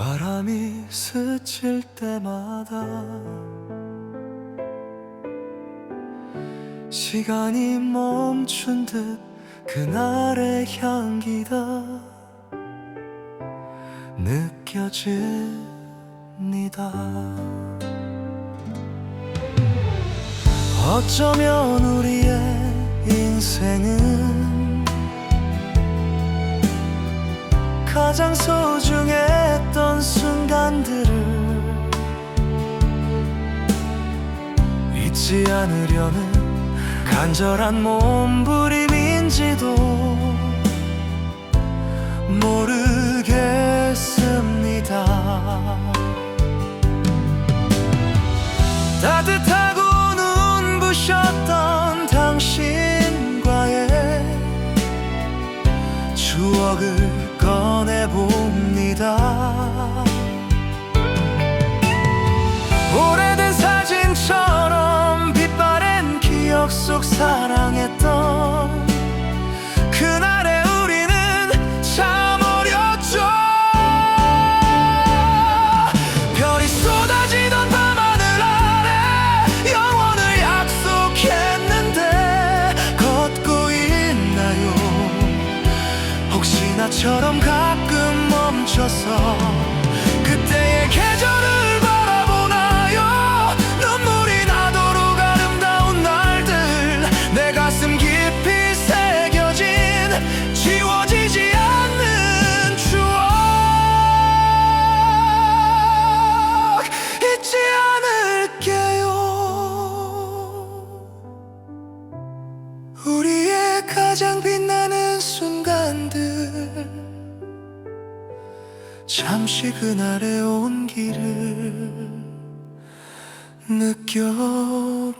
바람이 스칠 때마다 시간이 멈춘 듯 그날의 향기가 느껴집니다. 어쩌면 우리의 인생은 가장 소중했던 순간들을 잊지 않으려는 간절한 몸부림인지도 모르겠습니다. 따뜻하고 눈부셨던 당신과의 추억을 꺼내봅니다. 속 사랑했던 그날의 우리는 참 어렸죠. 별이 쏟아지던 밤하늘 아래 영원을 약속했는데 걷고 있나요? 혹시 나처럼 가끔 멈춰서 우리의 가장 빛나는 순간들. 잠시 그날의 온기를 느껴봅니다